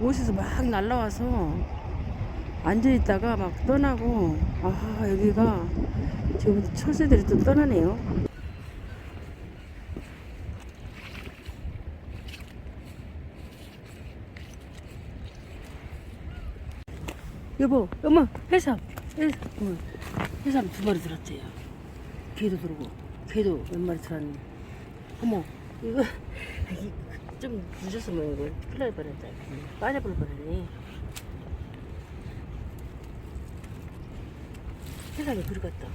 옷에서 막 날라와서 앉아있다가 막 떠나고 아 여기가 지금 철새들이 또 떠나네요. 여보 어머 해삼 해삼 어머, 해삼 두 마리 들었대요. 개도 들고 개도 몇 마리 들었네 어머 이거 이- 좀 늦었으면 이거 큰일 날 뻔했다. 빠져버릴 뻔했네 세상에 그리 같다.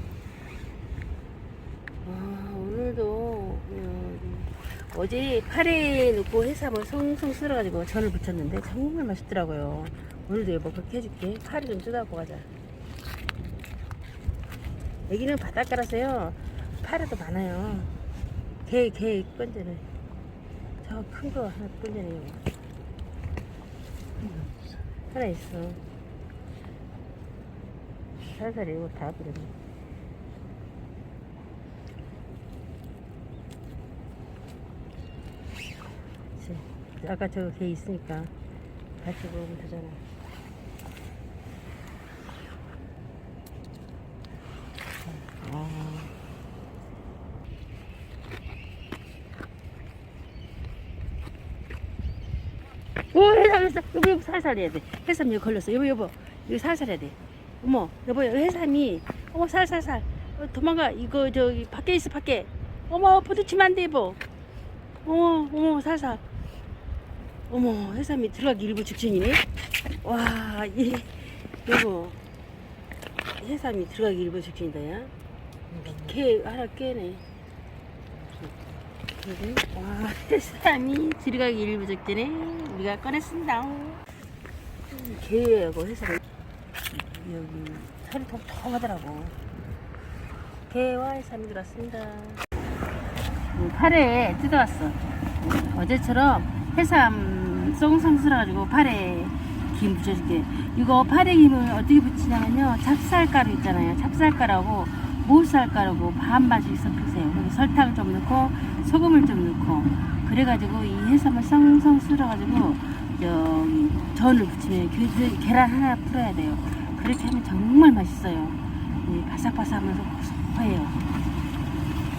아 오늘도 음, 어제 파래 넣고 해삼을 송송 썰어가지고 전을 부쳤는데 정말 맛있더라고요. 오늘도 여보 그렇게 해줄게. 파래 좀 뜯어갖고 가자. 여기는 바닷가라서요. 파래도 많아요. 개, 개 건져네 저큰거 하나 건져네요 하나 있어 살살 이거 다 버렸네. 아까 저개 있으니까 같이 먹으면 되잖아 아. 오 해삼 해삼 여보 여보 살살 해야 돼. 해삼 여기 걸렸어. 여보 여보 이거 살살 해야 돼. 어머 여보 여기 해삼이. 어머 살살살. 어, 도망가. 이거 저기 밖에 있어 밖에. 어머 부딪히면 안돼 여보. 어머 어머 살살. 어머 해삼이 들어가기 일부 직전이네. 와이 여보. 해삼이 들어가기 일부 직전이다 야. 개 하나 깨네 그래? 와 해삼이 들어가기 일부 직전에 우리가 꺼냈습니다. 개하고 해삼이 여기 살이 통통하더라고. 개와 해삼이 들었습니다. 음, 팔에 뜯어왔어. 음, 어제처럼 해삼 송송 쓸어가지고 팔에 김 붙여줄게. 이거 팔에 김을 어떻게 붙이냐면요. 찹쌀가루 있잖아요. 찹쌀가루하고 모쌀가루고 반반씩 섞으세요. 설탕 좀 넣고 소금을 좀 넣고 그래가지고 이 해삼을 썽썽 쓸어가지고 저기 전을 부치면 게- 계란 하나 풀어야 돼요. 그렇게 하면 정말 맛있어요. 이 바삭바삭하면서 고소해요